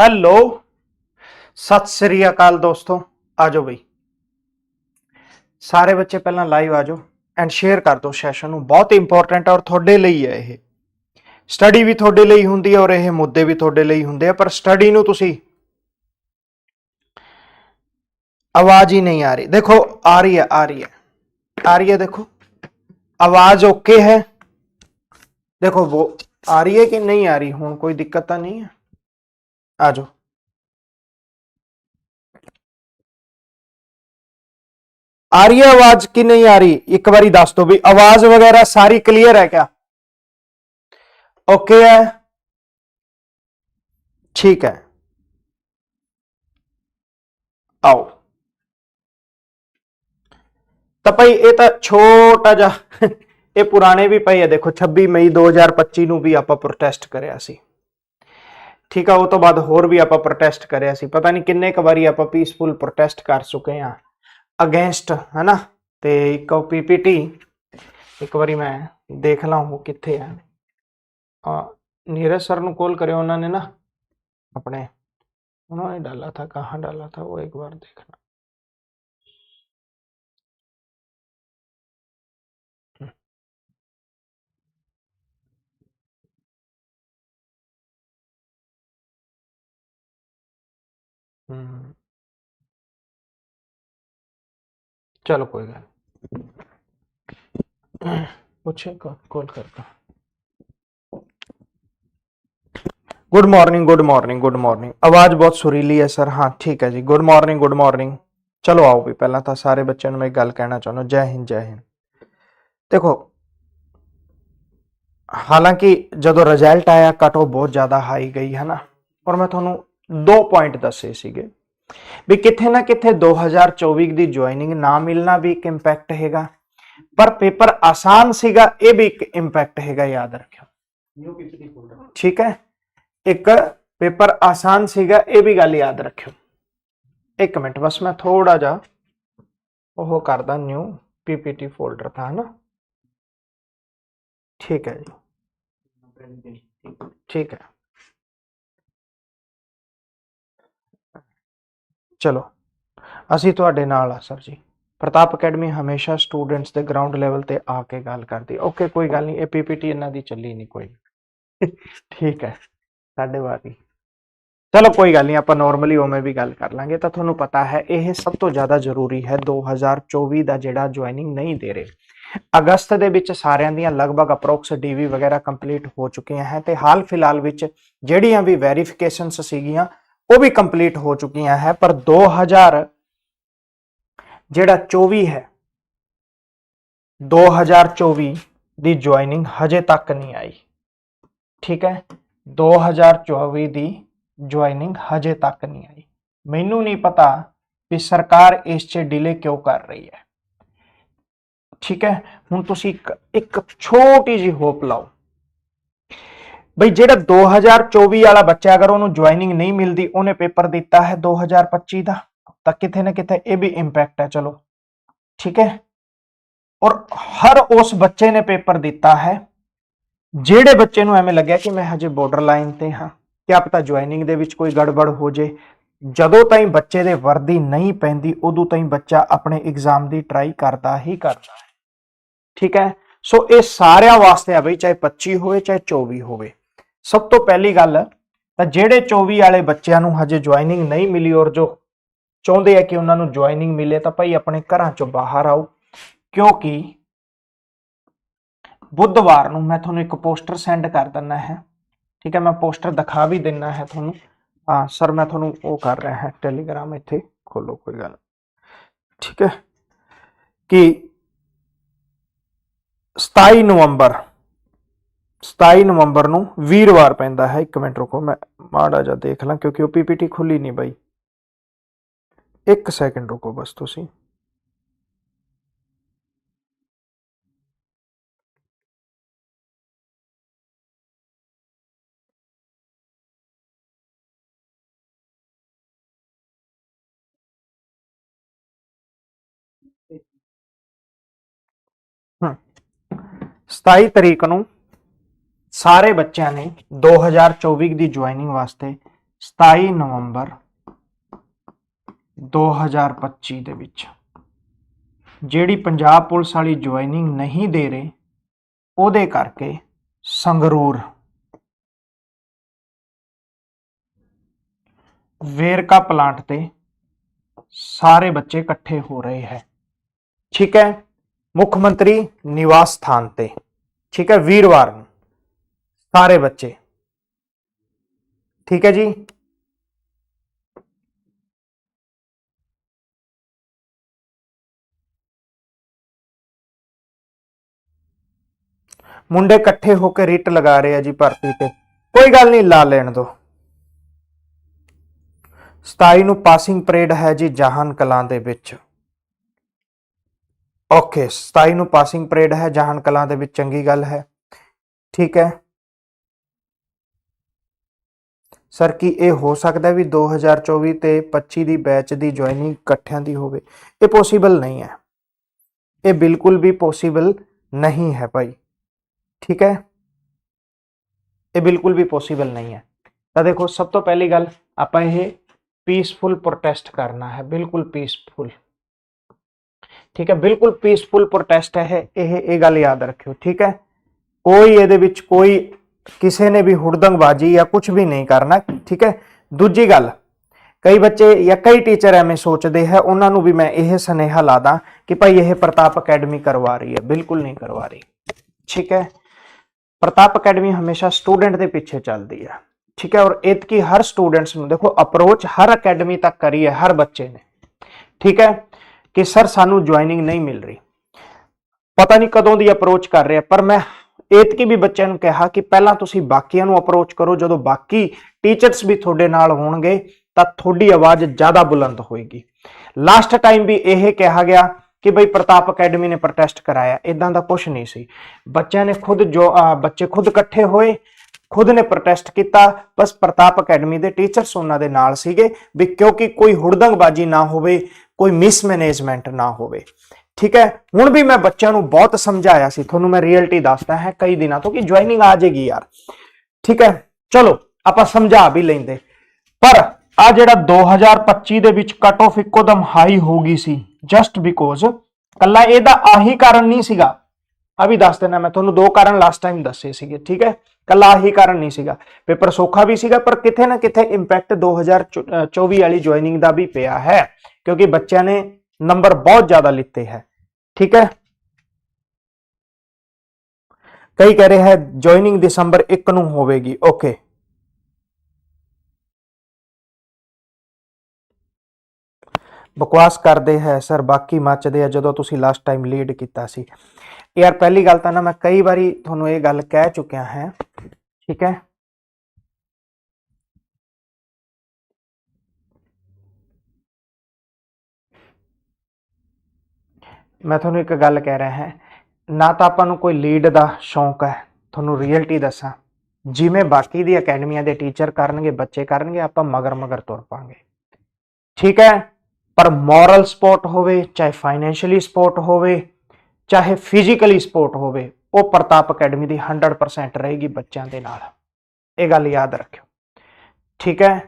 Hello. Sat Sri ਅਕਾਲ ਦੋਸਤੋ, ਆਜੋ ਬਈ। ਸਾਰੇ ਬੱਚੇ ਪਹਿਲਾਂ ਲਾਈਵ ਆਜੋ ਐਂਡ ਸ਼ੇਅਰ ਕਰ ਦਿਓ ਸੈਸ਼ਨ ਨੂੰ। ਬਹੁਤ ਇੰਪੋਰਟੈਂਟ ਔਰ ਤੁਹਾਡੇ ਲਈ ਹੈ ਇਹ। ਸਟੱਡੀ ਵੀ ਤੁਹਾਡੇ ਲਈ ਹੁੰਦੀ ਹੈ ਔਰ ਇਹ ਮੁੱਦੇ ਵੀ ਤੁਹਾਡੇ ਲਈ ਹੁੰਦੇ ਆ, ਪਰ ਸਟੱਡੀ ਨੂੰ ਤੁਸੀਂ ਆਵਾਜ਼ ਹੀ ਨਹੀਂ ਆ ਰਹੀ। ਦੇਖੋ, ਆ ਰਹੀ ਹੈ ਆ ਰਹੀ ਹੈ ਆ ਰਹੀ ਹੈ ਦੇਖੋ। ਆਵਾਜ਼ ਓਕੇ ਹੈ। ਦੇਖੋ ਉਹ ਆ ਰਹੀ ਹੈ ਕਿ ਨਹੀਂ ਆ ਰਹੀ? ਹੁਣ ਕੋਈ ਦਿੱਕਤ ਤਾਂ ਨਹੀਂ ਹੈ? ਆ ਜਾਓ। ਆ ਰਹੀ ਹੈ ਆਵਾਜ਼ ਕਿ ਨਹੀਂ ਆ ਰਹੀ? ਇੱਕ ਵਾਰੀ ਦੱਸ ਦਿਓ ਵੀ ਆਵਾਜ਼ ਵਗੈਰਾ ਸਾਰੀ ਕਲੀਅਰ ਹੈ ਕਿਆ? ਓਕੇ ਹੈ। ਠੀਕ ਹੈ। ਆਓ। ਤਾਂ ਭਾਈ ਇਹ ਤਾਂ ਛੋਟਾ ਜਿਹਾ, ਇਹ ਪੁਰਾਣੇ ਵੀ ਪਈ ਹੈ ਦੇਖੋ 26 ਮਈ 2025 ਨੂੰ ਵੀ ਆਪਾਂ ਪ੍ਰੋਟੈਸਟ ਕਰਿਆ ਸੀ। ਠੀਕ ਆ ਉਹ ਤੋਂ ਬਾਅਦ ਹੋਰ ਵੀ ਆਪਾਂ ਪ੍ਰੋਟੈਸਟ ਕਰਿਆ ਸੀ ਪਤਾ ਨਹੀਂ ਕਿੰਨੇ ਕ ਵਾਰੀ ਆਪਾਂ ਪੀਸਫੁਲ ਪ੍ਰੋਟੈਸਟ ਕਰ ਚੁੱਕੇ ਆ ਅਗੇਂਸਟ ਹਨਾ ਤੇ ਇੱਕ ਪੀਪੀਟੀ ਇੱਕ ਵਾਰੀ ਮੈਂ ਦੇਖ ਲਾਂ ਉਹ ਕਿੱਥੇ ਆ ਆ नीरज सर ਨੂੰ कॉल करियो उन्होंने ना अपने उन्होंने डाला था कहाँ डाला था वो एक बार देखना ਹੂੰ। ਚਲੋ ਕੋਈ ਗੱਲ ਨਹੀਂ। ਪੁੱਛੇ ਕਾਲ ਕਰਦਾ। Good morning good morning good morning ਆਵਾਜ਼ ਬਹੁਤ ਸੁਰੀਲੀ ਹੈ ਸਰ। ਹਾਂ, ਠੀਕ ਹੈ ਜੀ। ਗੁੱਡ ਮਾਰਨਿੰਗ ਗੁੱਡ ਮਾਰਨਿੰਗ ਚਲੋ ਆਓ ਵੀ, ਪਹਿਲਾਂ ਤਾਂ ਸਾਰੇ ਬੱਚਿਆਂ ਨੂੰ ਮੈਂ ਇੱਕ ਗੱਲ ਕਹਿਣਾ ਚਾਹੁੰਦਾ। ਜੈ ਹਿੰਦ ਜੈ ਹਿੰਦ। ਦੇਖੋ, ਹਾਲਾਂਕਿ ਜਦੋਂ ਰਿਜ਼ਲਟ ਆਇਆ ਕਟ ਆਫ ਬਹੁਤ ਜ਼ਿਆਦਾ ਹਾਈ ਗਈ, ਹੈ ਨਾ? ਔਰ ਮੈਂ ਤੁਹਾਨੂੰ ਦੋ ਪੁਆਇੰਟ ਦੱਸੇ ਸੀਗੇ ਵੀ ਕਿੱਥੇ ਨਾ ਕਿੱਥੇ 2024 ਦੀ ਜੁਆਇਨਿੰਗ ਨਾ ਮਿਲਣਾ ਵੀ ਇੱਕ ਇੰਪੈਕਟ ਹੈਗਾ ਪਰ ਪੇਪਰ ਆਸਾਨ ਸੀਗਾ ਇਹ ਵੀ ਇੱਕ ਇੰਪੈਕਟ ਹੈਗਾ ਯਾਦ ਰੱਖਿਓ ਠੀਕ ਹੈ ਇੱਕ ਪੇਪਰ ਆਸਾਨ ਸੀਗਾ ਇਹ ਵੀ ਗੱਲ ਯਾਦ ਰੱਖਿਓ ਇੱਕ ਮਿੰਟ ਬਸ ਮੈਂ ਥੋੜਾ ਜਿਹਾ ਉਹ ਕਰਦਾ ਨਿਊ ਪੀਪੀਟੀ ਫੋਲਡਰ था ना। ਠੀਕ ਹੈ ਜੀ ਠੀਕ ਹੈ ਚਲੋ, ਅਸੀਂ ਤੁਹਾਡੇ ਨਾਲ ਆ, ਸਰ ਜੀ। ਪ੍ਰਤਾਪ ਅਕੈਡਮੀ ਹਮੇਸ਼ਾ ਸਟੂਡੈਂਟਸ ਦੇ ਗਰਾਊਂਡ ਲੈਵਲ ਤੇ ਆ ਕੇ ਗੱਲ ਕਰਦੀ। ਓਕੇ, ਕੋਈ ਗੱਲ ਨਹੀਂ, ਇਹ ਪੀਪੀਟੀ ਇਹਨਾਂ ਦੀ ਚੱਲੀ ਨਹੀਂ ਕੋਈ। ਠੀਕ ਹੈ, ਸਾਡੇ ਵਾਰੀ ਚਲੋ, ਕੋਈ ਗੱਲ ਨਹੀਂ, ਆਪਾਂ ਨਾਰਮਲੀ ਉਵੇਂ ਵੀ ਗੱਲ ਕਰ ਲਾਂਗੇ। ਤਾਂ ਤੁਹਾਨੂੰ ਪਤਾ ਹੈ, ਇਹ ਸਭ ਤੋਂ ਜ਼ਿਆਦਾ ਜ਼ਰੂਰੀ ਹੈ 2024 ਦਾ ਜਿਹੜਾ ਜੁਆਇਨਿੰਗ ਨਹੀਂ ਦੇ ਰਹੇ। ਅਗਸਤ ਦੇ ਵਿੱਚ ਸਾਰਿਆਂ ਦੀਆਂ ਲਗਭਗ ਅਪਰੋਕਸ ਡੀਵੀ ਵਗੈਰਾ ਕੰਪਲੀਟ ਹੋ ਚੁੱਕੀਆਂ ਹੈ ਤੇ ਹਾਲ ਫਿਲਹਾਲ ਵਿੱਚ ਜਿਹੜੀਆਂ ਵੀ ਵੈਰੀਫਿਕੇਸ਼ਨਸ ਸੀਗੀਆਂ ਉਹ ਵੀ ਕੰਪਲੀਟ ਹੋ ਚੁੱਕੀਆਂ ਹੈ ਪਰ 2000 ਜਿਹੜਾ 24 ਹੈ 2024 ਦੀ ਜੁਆਇਨਿੰਗ ਹਜੇ ਤੱਕ ਨਹੀਂ ਆਈ ਠੀਕ ਹੈ 2024 ਦੀ ਜੁਆਇਨਿੰਗ ਹਜੇ ਤੱਕ ਨਹੀਂ ਆਈ ਮੈਨੂੰ ਨਹੀਂ ਪਤਾ ਵੀ ਸਰਕਾਰ ਇਸ 'ਚ ਡਿਲੇ ਕਿਉਂ ਕਰ ਰਹੀ ਹੈ ਠੀਕ ਹੈ ਹੁਣ ਤੁਸੀਂ ਇੱਕ ਇੱਕ ਛੋਟੀ ਜੀ ਹੋਪ ਲਾਓ ਬਈ ਜਿਹੜਾ 2024 ਵਾਲਾ ਬੱਚਾ ਅਗਰ ਉਹਨੂੰ ਜੁਆਇਨਿੰਗ ਨਹੀਂ ਮਿਲਦੀ, ਉਹਨੇ ਪੇਪਰ ਦਿੱਤਾ ਹੈ 2025 ਦਾ, ਤਾਂ ਕਿਤੇ ਨਾ ਕਿਤੇ ਇਹ ਵੀ ਇੰਪੈਕਟ ਹੈ, ਚਲੋ। ਠੀਕ ਹੈ? ਔਰ ਹਰ ਉਸ ਬੱਚੇ ਨੇ ਪੇਪਰ ਦਿੱਤਾ ਹੈ, ਜਿਹੜੇ ਬੱਚੇ ਨੂੰ ਐਵੇਂ ਲੱਗਿਆ ਕਿ ਮੈਂ ਹਜੇ ਬਾਰਡਰ ਲਾਈਨ ਤੇ ਹਾਂ ਕਿਆ ਪਤਾ ਜੁਆਇਨਿੰਗ ਦੇ ਵਿੱਚ ਕੋਈ ਗੜਬੜ ਹੋ ਜੇ। ਜਦੋਂ ਤਾਈਂ ਬੱਚੇ ਦੇ ਵਰਦੀ ਨਹੀਂ ਪੈਂਦੀ, ਉਦੋਂ ਤਾਈਂ ਬੱਚਾ ਆਪਣੇ ਐਗਜ਼ਾਮ ਦੀ ਟਰਾਈ ਕਰਦਾ ਹੀ ਕਰਦਾ ਹੈ। ਠੀਕ ਹੈ? ਸੋ ਇਹ ਸਾਰਿਆਂ ਵਾਸਤੇ ਆ ਬਈ, ਚਾਹੇ 25 ਹੋਵੇ, ਚਾਹੇ 24 ਹੋਵੇ। ਸਭ ਤੋਂ ਪਹਿਲੀ ਗੱਲ ਤਾਂ ਜਿਹੜੇ 24 ਵਾਲੇ ਬੱਚਿਆਂ ਨੂੰ ਹਜੇ ਜੁਆਇਨਿੰਗ ਨਹੀਂ ਮਿਲੀ ਔਰ ਜੋ ਚਾਹੁੰਦੇ ਆ ਕਿ ਉਹਨਾਂ ਨੂੰ ਜੁਆਇਨਿੰਗ ਮਿਲੇ, ਤਾਂ ਭਾਈ ਆਪਣੇ ਘਰਾਂ ਚੋਂ ਬਾਹਰ ਆਓ। ਕਿਉਂਕਿ ਬੁੱਧਵਾਰ ਨੂੰ ਮੈਂ ਤੁਹਾਨੂੰ ਇੱਕ ਪੋਸਟਰ ਸੈਂਡ ਕਰ ਦਿੰਦਾ ਹੈ। ਠੀਕ ਹੈ, ਮੈਂ ਪੋਸਟਰ ਦਿਖਾ ਵੀ ਦਿੰਨਾ ਹੈ ਤੁਹਾਨੂੰ। ਹਾਂ, ਸਰ, ਮੈਂ ਤੁਹਾਨੂੰ ਉਹ ਕਰ ਰਿਹਾ ਹੈ ਟੈਲੀਗ੍ਰਾਮ ਇੱਥੇ ਖੋਲੋ, ਕੋਈ ਗੱਲ ਠੀਕ ਹੈ ਕਿ 27 ਨਵੰਬਰ 27 ਨਵੰਬਰ ਨੂੰ ਵੀਰਵਾਰ ਪੈਂਦਾ ਹੈ। ਇੱਕ ਮਿੰਟ ਰੁਕੋ, ਮੈਂ ਮਾੜਾ ਜਿਹਾ ਦੇਖ ਲਾਂ ਕਿਉਂਕਿ ਉਹ ਪੀਪੀਟੀ ਖੁੱਲੀ ਨਹੀਂ ਬਾਈ ਇੱਕ ਸੈਕਿੰਡ ਰੁਕੋ ਬਸ ਤੁਸੀਂ। ਹਮ 27 ਤਰੀਕ ਨੂੰ ਸਾਰੇ ਬੱਚਿਆਂ ਨੇ 2024 ਦੀ ਜੁਆਇਨਿੰਗ ਵਾਸਤੇ 27 ਨਵੰਬਰ 2025 ਦੇ ਵਿੱਚ। ਜਿਹੜੀ ਪੰਜਾਬ ਪੁਲਿਸ ਵਾਲੀ ਜੁਆਇਨਿੰਗ ਨਹੀਂ ਦੇ ਰਹੇ, ਉਹਦੇ ਕਰਕੇ ਸੰਗਰੂਰ। ਵੇਰਕਾ ਪਲਾਂਟ ਤੇ ਸਾਰੇ ਬੱਚੇ ਇਕੱਠੇ ਹੋ ਰਹੇ ਹੈ। ਠੀਕ ਹੈ, ਮੁੱਖ ਮੰਤਰੀ ਨਿਵਾਸ ਸਥਾਨ ਤੇ। ਠੀਕ ਹੈ ਵੀਰਵਾਰ ਨੂੰ ਸਾਰੇ ਬੱਚੇ। ਠੀਕ ਹੈ ਜੀ? ਮੁੰਡੇ ਇਕੱਠੇ ਹੋ ਕੇ ਰਿਟ ਲਗਾ ਰਹੇ ਆ ਜੀ ਭਰਤੀ ਤੇ। ਕੋਈ ਗੱਲ ਨਹੀਂ, ਲਾ ਲੈਣ ਦੋ। 27 ਨੂੰ ਪਾਸਿੰਗ ਪਰੇਡ ਹੈ ਜੀ ਜਹਾਨ ਕਲਾਂ ਦੇ ਵਿੱਚ। ਓਕੇ 27 ਨੂੰ ਪਾਸਿੰਗ ਪਰੇਡ ਹੈ ਜਹਾਨ ਕਲਾਂ ਦੇ ਵਿੱਚ, ਚੰਗੀ ਗੱਲ ਹੈ। ਠੀਕ ਹੈ। ਸਰ, ਕੀ ਇਹ ਹੋ ਸਕਦਾ ਵੀ 2024 ਤੇ 25 ਦੀ ਬੈਚ ਦੀ ਜੁਆਇਨਿੰਗ ਇਕੱਠਿਆਂ ਦੀ ਹੋਵੇ? ਇਹ ਪੋਸੀਬਲ ਨਹੀਂ ਹੈ। ਇਹ ਬਿਲਕੁਲ ਵੀ ਪੋਸੀਬਲ ਨਹੀਂ ਹੈ ਭਾਈ। ਠੀਕ ਹੈ? ਇਹ ਬਿਲਕੁਲ ਵੀ ਪੋਸੀਬਲ ਨਹੀਂ ਹੈ। ਤਾਂ ਦੇਖੋ, ਸਭ ਤੋਂ ਪਹਿਲੀ ਗੱਲ, ਆਪਾਂ ਇਹ ਪੀਸਫੁਲ ਪ੍ਰੋਟੈਸਟ ਕਰਨਾ ਹੈ। ਬਿਲਕੁਲ ਪੀਸਫੁਲ ਠੀਕ ਹੈ? ਬਿਲਕੁਲ ਪੀਸਫੁਲ ਪ੍ਰੋਟੈਸਟ ਹੈ ਇਹ ਇਹ ਗੱਲ ਯਾਦ ਰੱਖਿਓ। ਠੀਕ ਹੈ? ਕੋਈ ਇਹਦੇ ਵਿੱਚ ਕੋਈ ਕਿਸੇ ਨੇ ਵੀ ਹੁੜਦੰਗਬਾਜ਼ੀ ਜਾਂ ਕੁਝ ਵੀ ਨਹੀਂ ਕਰਨਾ, ਠੀਕ ਹੈ? ਦੂਜੀ ਗੱਲ, ਕਈ ਬੱਚੇ ਜਾਂ ਕਈ ਟੀਚਰ ਐਵੇਂ ਸੋਚਦੇ ਹੈ, ਉਹਨਾਂ ਨੂੰ ਵੀ ਮੈਂ ਇਹ ਸੁਨੇਹਾ ਲਾਦਾ ਕਿ ਭਾਈ ਇਹ ਪ੍ਰਤਾਪ ਅਕੈਡਮੀ ਕਰਵਾ ਰਹੀ ਹੈ, ਬਿਲਕੁਲ ਨਹੀਂ ਕਰਵਾ ਰਹੀ, ਠੀਕ ਹੈ? ਪ੍ਰਤਾਪ ਅਕੈਡਮੀ ਹਮੇਸ਼ਾ ਸਟੂਡੈਂਟ ਦੇ ਪਿੱਛੇ ਚੱਲਦੀ ਹੈ, ਠੀਕ ਹੈ? ਔਰ ਇਤਕੀ ਹਰ ਸਟੂਡੈਂਟਸ ਨੂੰ ਦੇਖੋ ਅਪਰੋਚ ਹਰ ਅਕੈਡਮੀ ਤੱਕ ਕਰੀ ਹੈ, ਹਰ ਬੱਚੇ ਨੇ, ਠੀਕ ਹੈ? ਕਿ ਸਰ, ਸਾਨੂੰ ਜੁਆਇਨਿੰਗ ਨਹੀਂ ਮਿਲ ਰਹੀ। ਪਤਾ ਨਹੀਂ ਕਦੋਂ ਦੀ ਅਪਰੋਚ ਕਰ ਰਿਹਾ, ਪਰ ਮੈਂ ਇਤਕੀ ਵੀ ਬੱਚਿਆਂ ਨੂੰ ਕਿਹਾ ਕਿ ਪਹਿਲਾਂ ਤੁਸੀਂ ਬਾਕੀਆਂ ਨੂੰ ਅਪਰੋਚ ਕਰੋ, ਜਦੋਂ ਬਾਕੀ ਟੀਚਰਸ ਵੀ ਤੁਹਾਡੇ ਨਾਲ ਹੋਣਗੇ, ਤਾਂ ਤੁਹਾਡੀ ਆਵਾਜ਼ ਜ਼ਿਆਦਾ ਬੁਲੰਦ ਹੋਏਗੀ। ਲਾਸਟ ਟਾਈਮ ਵੀ ਇਹ ਕਿਹਾ ਗਿਆ ਕਿ ਬਈ ਪ੍ਰਤਾਪ ਅਕੈਡਮੀ ਨੇ ਪ੍ਰੋਟੈਸਟ ਕਰਾਇਆ ਇਦਾਂ ਦਾ ਕੁਝ ਨਹੀਂ ਸੀ। ਬੱਚਿਆਂ ਨੇ ਖੁਦ ਜੋ ਬੱਚੇ ਖੁਦ ਇਕੱਠੇ ਹੋਏ, ਖੁਦ ਨੇ ਪ੍ਰੋਟੈਸਟ ਕੀਤਾ, ਬਸ ਪ੍ਰਤਾਪ ਅਕੈਡਮੀ ਦੇ ਟੀਚਰਸ ਉਹਨਾਂ ਦੇ ਨਾਲ ਸੀਗੇ, ਵੀ ਕਿਉਂਕਿ ਕੋਈ ਹੁੜਦੰਗਬਾਜ਼ੀ ਨਾ ਹੋਵੇ, ਕੋਈ ਮਿਸਮੈਨੇਜਮੈਂਟ ਨਾ ਹੋਵੇ। ਠੀਕ ਹੈ? ਹੁਣ ਵੀ ਮੈਂ ਬੱਚਿਆਂ ਨੂੰ ਬਹੁਤ ਸਮਝਾਇਆ ਸੀ, ਤੁਹਾਨੂੰ ਮੈਂ ਰੀਅਲਟੀ ਦੱਸਦਾ ਹੈ ਕਈ ਦਿਨਾਂ ਤੋਂ ਕਿ ਜੁਆਇਨਿੰਗ ਆ ਜਾਏਗੀ ਯਾਰ। ਠੀਕ ਹੈ? ਚਲੋ, ਆਪਾਂ ਸਮਝਾ ਵੀ ਲੈਂਦੇ। ਪਰ ਆ ਜਿਹੜਾ 2025 ਦੇ ਵਿੱਚ ਕਟ ਆਫ ਇੱਕੋਦਮ ਹਾਈ ਹੋ ਗਈ ਸੀ ਜਸਟ ਬਿਕੋਜ਼ ਕੱਲਾ ਇਹਦਾ ਆਹੀ ਕਾਰਨ ਨਹੀਂ ਸੀਗਾ। ਆ ਵੀ ਦੱਸ ਦੇਣਾ ਮੈਂ ਤੁਹਾਨੂੰ ਦੋ ਕਾਰਨ ਲਾਸਟ ਟਾਈਮ ਦੱਸੇ ਸੀਗੇ, ਠੀਕ ਹੈ? ਕੱਲਾ ਆਹੀ ਕਾਰਨ ਨਹੀਂ ਸੀਗਾ। ਪੇਪਰ ਸੌਖਾ ਵੀ ਸੀਗਾ, ਪਰ ਕਿਥੇ ਨਾ ਕਿਥੇ ਇੰਪੈਕਟ 2024 ਵਾਲੀ ਜੁਆਇਨਿੰਗ ਦਾ ਵੀ ਪਿਆ ਹੈ, ਕਿਉਂਕਿ ਬੱਚਿਆਂ ਨੇ ਨੰਬਰ ਬਹੁਤ ਜ਼ਿਆਦਾ ਲਿੱਤੇ ਹੈ। ਠੀਕ ਹੈ? ਕਈ ਕਹਿ ਰਿਹਾ ਹੈ ਜੁਆਇਨਿੰਗ ਦਸੰਬਰ 1 ਨੂੰ ਹੋਵੇਗੀ ਓਕੇ ਬਕਵਾਸ ਕਰਦੇ ਹੈ, ਸਰ, ਬਾਕੀ ਮੱਚਦੇ ਆ, ਜਦੋਂ ਤੁਸੀਂ ਲਾਸਟ ਟਾਈਮ ਲੀਡ ਕੀਤਾ ਸੀ। ਯਾਰ, ਪਹਿਲੀ ਗੱਲ ਤਾਂ ਨਾ ਮੈਂ ਕਈ ਵਾਰੀ ਤੁਹਾਨੂੰ ਇਹ ਗੱਲ ਕਹਿ ਚੁੱਕਿਆ ਹੈ, ਠੀਕ ਹੈ? ਮੈਂ ਤੁਹਾਨੂੰ ਇੱਕ ਗੱਲ ਕਹਿ ਰਿਹਾ ਹਾਂ। ਨਾ ਤਾਂ ਆਪਾਂ ਨੂੰ ਕੋਈ ਲੀਡ ਦਾ ਸ਼ੌਂਕ ਹੈ। ਤੁਹਾਨੂੰ ਰੀਅਲਟੀ ਦੱਸਾਂ। ਜਿਵੇਂ ਬਾਕੀ ਦੀ ਅਕੈਡਮੀਆਂ ਦੇ ਟੀਚਰ ਕਰਨਗੇ, ਬੱਚੇ ਕਰਨਗੇ, ਆਪਾਂ ਮਗਰ ਮਗਰ ਤੁਰ ਪਾਂਗੇ। ਠੀਕ ਹੈ? ਪਰ ਮੋਰਲ ਸਪੋਰਟ ਹੋਵੇ, ਚਾਹੇ ਫਾਈਨੈਂਸ਼ੀਅਲੀ ਸਪੋਰਟ ਹੋਵੇ, ਚਾਹੇ ਫਿਜ਼ੀਕਲੀ ਸਪੋਰਟ ਹੋਵੇ, ਉਹ ਪ੍ਰਤਾਪ ਅਕੈਡਮੀ ਦੀ 100% ਰਹੇਗੀ ਬੱਚਿਆਂ ਦੇ ਨਾਲ। ਇਹ ਗੱਲ ਯਾਦ ਰੱਖਿਓ। ਠੀਕ ਹੈ?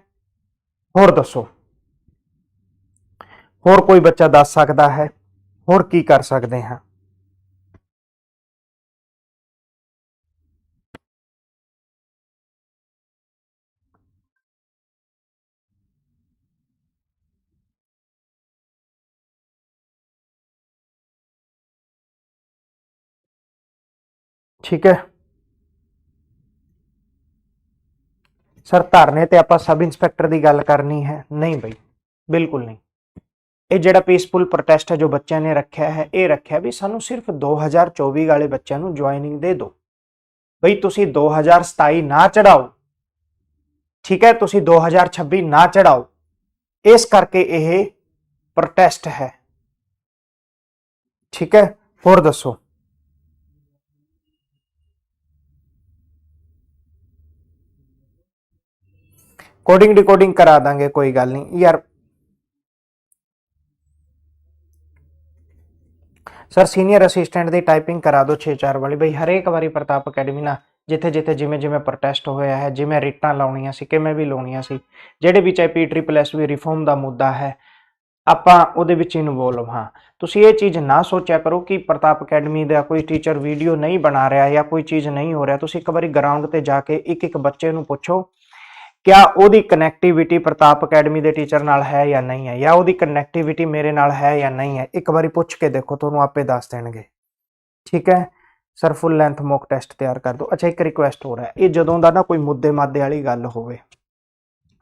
ਹੋਰ ਦੱਸੋ। ਹੋਰ ਕੋਈ ਬੱਚਾ ਦੱਸ ਸਕਦਾ ਹੈ? ਹੋਰ ਕੀ ਕਰ ਸਕਦੇ ਹਾਂ ਠੀਕ ਹੈ ਸਰ ਧਰਨੇ ਤੇ ਆਪਾਂ ਸਬ ਇੰਸਪੈਕਟਰ ਦੀ ਗੱਲ ਕਰਨੀ ਹੈ ਨਹੀਂ ਬਈ ਬਿਲਕੁਲ ਨਹੀਂ ਇਹ ਜਿਹੜਾ ਪੀਸਫੁਲ ਪ੍ਰੋਟੈਸਟ ਹੈ ਜੋ ਬੱਚਿਆਂ ਨੇ ਰੱਖਿਆ ਹੈ, ਇਹ ਰੱਖਿਆ ਵੀ ਸਾਨੂੰ ਸਿਰਫ 2024 ਵਾਲੇ ਬੱਚਿਆਂ ਨੂੰ ਜੁਆਇਨਿੰਗ ਦੇ ਦਿਓ। ਬਈ ਤੁਸੀਂ 2027 ਨਾ ਚੜਾਓ, ਠੀਕ ਹੈ, ਤੁਸੀਂ 2026 ਨਾ ਚੜਾਓ, ਇਸ ਕਰਕੇ ਇਹ ਪ੍ਰੋਟੈਸਟ ਹੈ। ਠੀਕ ਹੈ, ਹੋਰ ਦੱਸੋ? ਕੋਡਿੰਗ ਡਿਕੋਡਿੰਗ ਕਰਾ ਦਾਂਗੇ, ਕੋਈ ਗੱਲ ਨਹੀਂ। ਯਾਰ ਸਰ ਸੀਨੀਅਰ ਅਸਿਸਟੈਂਟ ਦੀ ਟਾਈਪਿੰਗ ਕਰਾ ਦਿਓ 6-4 ਵਾਲੀ। ਬਈ ਹਰੇਕ ਵਾਰੀ ਪ੍ਰਤਾਪ ਅਕੈਡਮੀ ਨਾਲ ਜਿੱਥੇ ਜਿੱਥੇ ਜਿਵੇਂ ਜਿਵੇਂ ਪ੍ਰੋਟੈਸਟ ਹੋਇਆ ਹੈ, ਜਿਵੇਂ ਰਿਟਾਂ ਲਾਉਣੀਆਂ ਸੀ, ਕਿਵੇਂ ਵੀ ਲਾਉਣੀਆਂ ਸੀ, ਜਿਹੜੇ ਵੀ ਚਾਹੇ P triple S V reform ਦਾ ਮੁੱਦਾ ਹੈ, ਆਪਾਂ ਉਹਦੇ ਵਿੱਚ ਇਨਵੋਲਵ ਹਾਂ। ਤੁਸੀਂ ਇਹ ਚੀਜ਼ ਨਾ ਸੋਚਿਆ ਕਰੋ ਕਿ ਪ੍ਰਤਾਪ ਅਕੈਡਮੀ ਦਾ ਕੋਈ ਟੀਚਰ ਵੀਡੀਓ ਨਹੀਂ ਬਣਾ ਰਿਹਾ ਜਾਂ ਕੋਈ ਚੀਜ਼ ਨਹੀਂ ਹੋ ਰਿਹਾ। ਤੁਸੀਂ ਇੱਕ ਵਾਰੀ ਗਰਾਊਂਡ ਤੇ ਜਾ ਕੇ ਇੱਕ ਇੱਕ ਬੱਚੇ ਨੂੰ ਪੁੱਛੋ ਕਿਆ ਉਹਦੀ ਕਨੈਕਟੀਵਿਟੀ ਪ੍ਰਤਾਪ ਅਕੈਡਮੀ ਦੇ ਟੀਚਰ ਨਾਲ ਹੈ ਜਾਂ ਨਹੀਂ ਹੈ? ਜਾਂ ਉਹਦੀ ਕਨੈਕਟੀਵਿਟੀ ਮੇਰੇ ਨਾਲ ਹੈ ਜਾਂ ਨਹੀਂ ਹੈ? ਇੱਕ ਵਾਰੀ ਪੁੱਛ ਕੇ ਦੇਖੋ, ਤੁਹਾਨੂੰ ਆਪੇ ਦੱਸ ਦੇਣਗੇ। ਠੀਕ ਹੈ? Sir full length mock test ਤਿਆਰ ਕਰ ਦਿਓ। ਅੱਛਾ, ਇੱਕ ਰਿਕੁਐਸਟ ਹੋ। ਰਿਹਾ ਇਹ ਜਦੋਂ ਦਾ ਨਾ ਕੋਈ ਮੁੱਦੇ ਮਾਦੇ ਵਾਲੀ ਗੱਲ ਹੋਵੇ,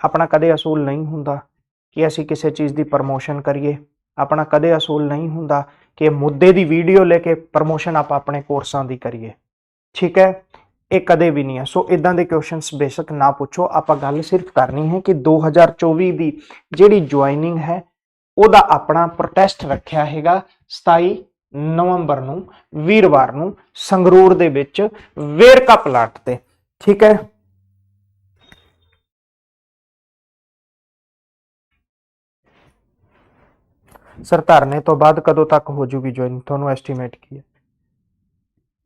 ਆਪਣਾ ਕਦੇ ਅਸੂਲ ਨਹੀਂ ਹੁੰਦਾ ਕਿ ਅਸੀਂ ਕਿਸੇ ਚੀਜ਼ ਦੀ ਪ੍ਰਮੋਸ਼ਨ ਕਰੀਏ। ਆਪਣਾ ਕਦੇ ਅਸੂਲ ਨਹੀਂ ਹੁੰਦਾ ਕਿ ਮੁੱਦੇ ਦੀ ਵੀਡੀਓ ਲੈ ਕੇ ਪ੍ਰਮੋਸ਼ਨ ਆਪਾਂ ਆਪਣੇ ਕੋਰਸਾਂ ਦੀ ਕਰੀਏ। ਠੀਕ ਹੈ? ਇਹ ਕਦੇ ਵੀ ਨਹੀਂ ਹੈ। ਸੋ ਇਦਾਂ ਦੇ ਕੁਐਸਚਨਸ ਬੇਸ਼ੱਕ ਨਾ ਪੁੱਛੋ। ਆਪਾਂ ਗੱਲ ਸਿਰਫ ਕਰਨੀ ਹੈ ਕਿ 2024 ਦੀ ਜਿਹੜੀ ਜੁਆਇਨਿੰਗ ਹੈ, ਉਹਦਾ ਆਪਣਾ ਪ੍ਰੋਟੈਸਟ ਰੱਖਿਆ ਹੈਗਾ 27 ਨਵੰਬਰ ਨੂੰ, ਵੀਰਵਾਰ ਨੂੰ, ਸੰਗਰੂਰ ਦੇ ਵਿੱਚ ਵੇਰਕਾ ਪਲਾਟ ਤੇ। ਠੀਕ ਹੈ? ਸਰ ਧਰਨੇ ਤੋਂ ਬਾਅਦ ਕਦੋਂ ਤੱਕ ਹੋ ਜੂਗੀ ਜੁਆਇਨ ਤੁਹਾਨੂੰ ਐਸਟੀਮੇਟ ਕੀ ਹੈ?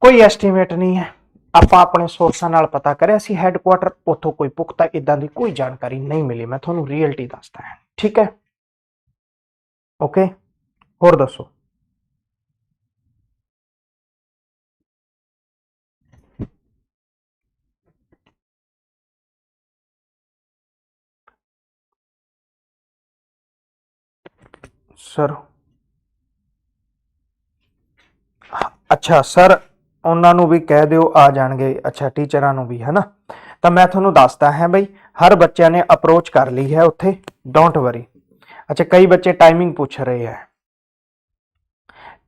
ਕੋਈ ਐਸਟੀਮੇਟ ਨਹੀਂ ਹੈ। ਆਪਾਂ ਆਪਣੇ ਸੋਰਸਾਂ ਨਾਲ ਪਤਾ ਕਰਿਆ ਸੀ ਹੈੱਡਕੁਆਟਰ ਉੱਥੋਂ ਕੋਈ ਪੁਖਤਾ ਇਦਾਂ ਦੀ ਕੋਈ ਜਾਣਕਾਰੀ ਨਹੀਂ ਮਿਲੀ। ਮੈਂ ਤੁਹਾਨੂੰ ਰੀਅਲਟੀ ਦੱਸਦਾ ਹਾਂ। ਠੀਕ ਹੈ? ਓਕੇ ਹੋਰ ਦੱਸੋ? ਸਰ ਅੱਛਾ ਸਰ ਉਹਨਾਂ ਨੂੰ ਵੀ ਕਹਿ ਦਿਓ, ਆ ਜਾਣਗੇ। ਅੱਛਾ, ਟੀਚਰਾਂ ਨੂੰ ਵੀ, ਹੈਨਾ? ਤਾਂ ਮੈਂ ਤੁਹਾਨੂੰ ਦੱਸਦਾ ਹਾਂ ਬਈ, ਹਰ ਬੱਚਿਆਂ ਨੇ ਅਪਰੋਚ ਕਰ ਲਈ ਹੈ ਉੱਥੇ। ਡੋਂਟ ਵਰੀ ਅੱਛਾ, ਕਈ ਬੱਚੇ ਟਾਈਮਿੰਗ ਪੁੱਛ ਰਹੇ ਹੈ।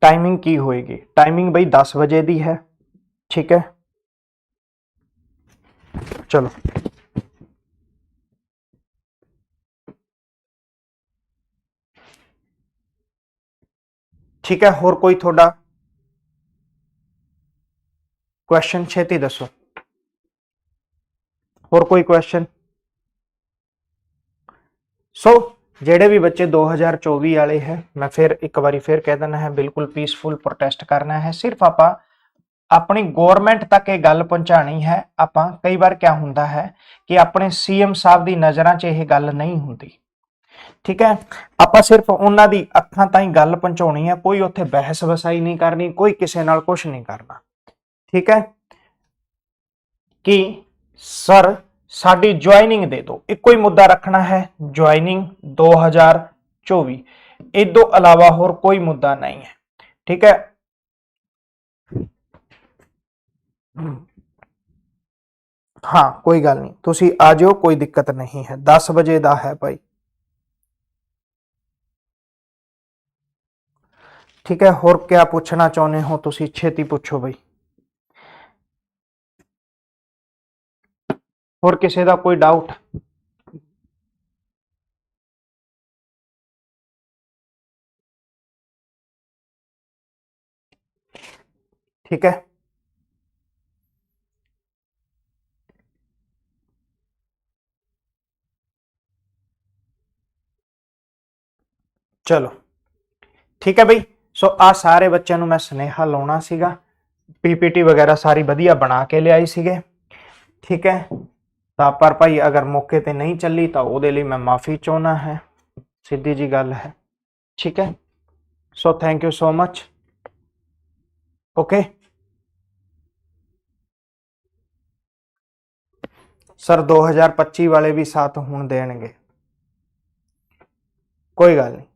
ਟਾਈਮਿੰਗ ਕੀ ਹੋਏਗੀ? ਟਾਈਮਿੰਗ ਬਈ 10 ਵਜੇ ਦੀ ਹੈ। ਠੀਕ ਹੈ? ਚਲੋ। ਠੀਕ ਹੈ? ਹੋਰ ਕੋਈ ਤੁਹਾਡਾ ਕੁਐਸਚਨ ਛੇਤੀ ਦੱਸੋ। ਹੋਰ ਕੋਈ ਕੁਐਸਚਨ ਸੋ ਜਿਹੜੇ ਵੀ ਬੱਚੇ 2024 ਵਾਲੇ ਹੈ, ਮੈਂ ਫਿਰ ਇੱਕ ਵਾਰੀ ਫਿਰ ਕਹਿ ਦਿੰਦਾ ਹੈ, ਬਿਲਕੁਲ ਪੀਸਫੁਲ ਪ੍ਰੋਟੈਸਟ ਕਰਨਾ ਹੈ। ਸਿਰਫ ਆਪਾਂ ਆਪਣੀ ਗਵਰਨਮੈਂਟ ਤੱਕ ਇਹ ਗੱਲ ਪਹੁੰਚਾਣੀ ਹੈ, ਆਪਾਂ ਕਈ ਵਾਰ ਕਿਆ ਹੁੰਦਾ ਹੈ ਕਿ ਆਪਣੇ ਸੀਐਮ ਸਾਹਿਬ ਦੀ ਨਜ਼ਰਾਂ 'ਚ ਇਹ ਗੱਲ ਨਹੀਂ ਹੁੰਦੀ। ਠੀਕ ਹੈ? ਆਪਾਂ ਸਿਰਫ ਉਹਨਾਂ ਦੀ ਅੱਖਾਂ ਤਾਈਂ ਗੱਲ ਪਹੁੰਚਾਉਣੀ ਹੈ, ਕੋਈ ਉੱਥੇ ਬਹਿਸ ਵਸਾਈ ਨਹੀਂ ਕਰਨੀ, ਕੋਈ ਕਿਸੇ ਨਾਲ ਕੁਝ ਨਹੀਂ ਕਰਨਾ। ਠੀਕ ਹੈ? ਕਿ ਸਰ, ਸਾਡੀ ਜੁਆਇਨਿੰਗ ਦੇ ਦਿਓ। ਇੱਕੋ ਹੀ ਮੁੱਦਾ ਰੱਖਣਾ ਹੈ ਜੁਆਇਨਿੰਗ 2024 ਇਹ ਤੋਂ ਇਲਾਵਾ ਹੋਰ ਕੋਈ ਮੁੱਦਾ ਨਹੀਂ ਹੈ। ਠੀਕ ਹੈ? ਹਾਂ, ਕੋਈ ਗੱਲ ਨਹੀਂ। ਤੁਸੀਂ ਆ ਜਾਓ, ਕੋਈ ਦਿੱਕਤ ਨਹੀਂ ਹੈ। 10 ਵਜੇ ਦਾ ਹੈ ਭਾਈ। ਠੀਕ ਹੈ? ਹੋਰ ਕਿਆ ਪੁੱਛਣਾ ਚਾਹੁੰਦੇ ਹੋ? ਤੁਸੀਂ ਛੇਤੀ ਪੁੱਛੋ ਬਈ। ਹੋਰ ਕਿਸੇ ਦਾ ਕੋਈ ਡਾਊਟ ਠੀਕ ਹੈ। ਚਲੋ, ਠੀਕ ਹੈ ਬਈ। ਸੋ ਆ ਸਾਰੇ ਬੱਚਿਆਂ ਨੂੰ ਮੈਂ ਸੁਨੇਹਾ ਲਾਉਣਾ ਸੀਗਾ। ਪੀਪੀਟੀ ਵਗੈਰਾ ਸਾਰੀ ਵਧੀਆ ਬਣਾ ਕੇ ਲਿਆਈ ਸੀਗੇ। ਠੀਕ ਹੈ। ਤਾਂ ਪਰ ਭਾਈ ਅਗਰ ਮੌਕੇ ਤੇ ਨਹੀਂ ਚੱਲੀ ਤਾਂ ਉਹਦੇ ਲਈ ਮੈਂ ਮਾਫੀ ਚਾਹੁੰਦਾ ਹੈ ਸਿੱਧੀ ਜੀ ਗੱਲ ਹੈ ਠੀਕ ਹੈ so thank you so much okay sir 2025 ਵਾਲੇ ਵੀ ਸਾਥ ਹੁਣ ਦੇਣਗੇ ਕੋਈ ਗੱਲ ਨਹੀਂ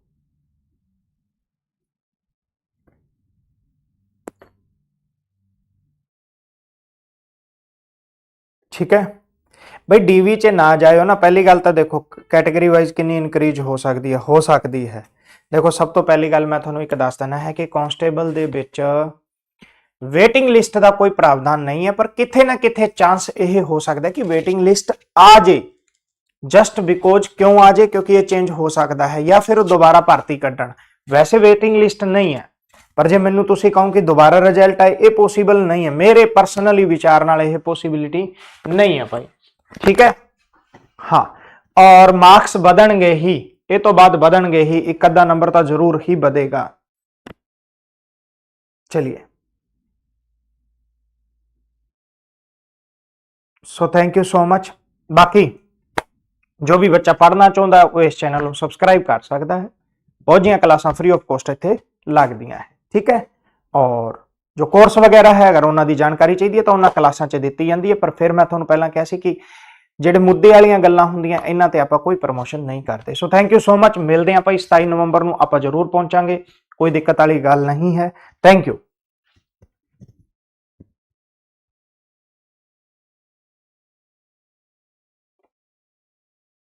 ਠੀਕ ਹੈ ਬਈ ਡੀਵੀ ਚ ਨਾ ਜਾਇਓ ਨਾ, ਪਹਿਲੀ ਗੱਲ ਤਾਂ ਦੇਖੋ ਕੈਟਾਗਰੀ ਵਾਈਜ਼ ਕਿੰਨੀ ਇਨਕਰੀਜ ਹੋ ਸਕਦੀ ਹੈ, ਹੋ ਸਕਦੀ ਹੈ। ਦੇਖੋ, ਸਭ ਤੋਂ ਪਹਿਲੀ ਗੱਲ ਮੈਂ ਤੁਹਾਨੂੰ ਇੱਕ ਦੱਸ ਦਿੰਦਾ ਹੈ ਕਿ ਕਾਂਸਟੇਬਲ ਦੇ ਵਿੱਚ ਵੇਟਿੰਗ ਲਿਸਟ ਦਾ ਕੋਈ ਪ੍ਰਾਵਧਾਨ ਨਹੀਂ ਹੈ, ਪਰ ਕਿਥੇ ਨਾ ਕਿਥੇ ਚਾਂਸ ਇਹ ਹੋ ਸਕਦਾ ਕਿ ਵੇਟਿੰਗ ਲਿਸਟ ਆ ਜੇ। ਜਸਟ ਬਿਕੋਜ਼ ਕਿਉਂ ਆ ਜੇ? ਕਿਉਂਕਿ ਇਹ ਚੇਂਜ ਹੋ ਸਕਦਾ ਹੈ ਜਾਂ ਫਿਰ ਉਹ ਦੁਬਾਰਾ ਭਰਤੀ ਕੱਢਣ। ਵੈਸੇ ਵੇਟਿੰਗ ਲਿਸਟ ਨਹੀਂ ਹੈ, ਪਰ ਜੇ ਮੈਨੂੰ ਤੁਸੀਂ ਕਹੋ ਕਿ ਦੁਬਾਰਾ ਰਿਜ਼ਲਟ ਆਏ, ਇਹ ਪੋਸੀਬਲ ਨਹੀਂ ਹੈ। ਮੇਰੇ ਪਰਸਨਲੀ ਵਿਚਾਰ ਨਾਲ ਇਹ ਪੋਸਿਬਿਲਿਟੀ ਨਹੀਂ ਹੈ ਭਾਈ। ਠੀਕ ਹੈ ਹਾਂ ਔਰ ਮਾਰਕਸ ਵਧਣਗੇ ਹੀ ਇਹ ਤੋਂ ਬਾਅਦ ਵਧਣਗੇ ਹੀ ਇੱਕ ਅੱਧਾ ਨੰਬਰ ਤਾਂ ਜ਼ਰੂਰ ਹੀ ਵਧੇਗਾ ਚਲਿਏ so thank you so much ਬਾਕੀ ਜੋ ਵੀ ਬੱਚਾ ਪੜ੍ਹਨਾ ਚਾਹੁੰਦਾ ਹੈ, ਉਹ ਇਸ ਚੈਨਲ ਨੂੰ ਸਬਸਕ੍ਰਾਈਬ ਕਰ ਸਕਦਾ ਹੈ ਬਹੁਤ ਜਿਹੀਆਂ ਕਲਾਸਾਂ ਫ੍ਰੀ ਆਫ ਕੋਸਟ ਇੱਥੇ ਲੱਗਦੀਆਂ ਹੈ ਠੀਕ ਹੈ ਔਰ ਜੋ ਕੋਰਸ ਵਗੈਰਾ ਹੈ ਅਗਰ ਉਹਨਾਂ ਦੀ ਜਾਣਕਾਰੀ ਚਾਹੀਦੀ ਹੈ ਤਾਂ ਉਹਨਾਂ ਕਲਾਸਾਂ 'ਚ ਦਿੱਤੀ ਜਾਂਦੀ ਹੈ, ਪਰ ਫਿਰ ਮੈਂ ਤੁਹਾਨੂੰ ਪਹਿਲਾਂ ਕਿਹਾ ਸੀ ਕਿ ਜਿਹੜੇ ਮੁੱਦੇ ਵਾਲੀਆਂ ਗੱਲਾਂ ਹੁੰਦੀਆਂ, ਇਹਨਾਂ ਤੇ ਆਪਾਂ ਕੋਈ ਪ੍ਰਮੋਸ਼ਨ ਨਹੀਂ ਕਰਦੇ। So thank you so much ਮਿਲਦੇ ਹਾਂ ਭਾਈ 27 ਨਵੰਬਰ ਨੂੰ, ਆਪਾਂ ਜ਼ਰੂਰ ਪਹੁੰਚਾਂਗੇ। ਕੋਈ ਦਿੱਕਤ ਵਾਲੀ ਗੱਲ ਨਹੀਂ ਹੈ। Thank you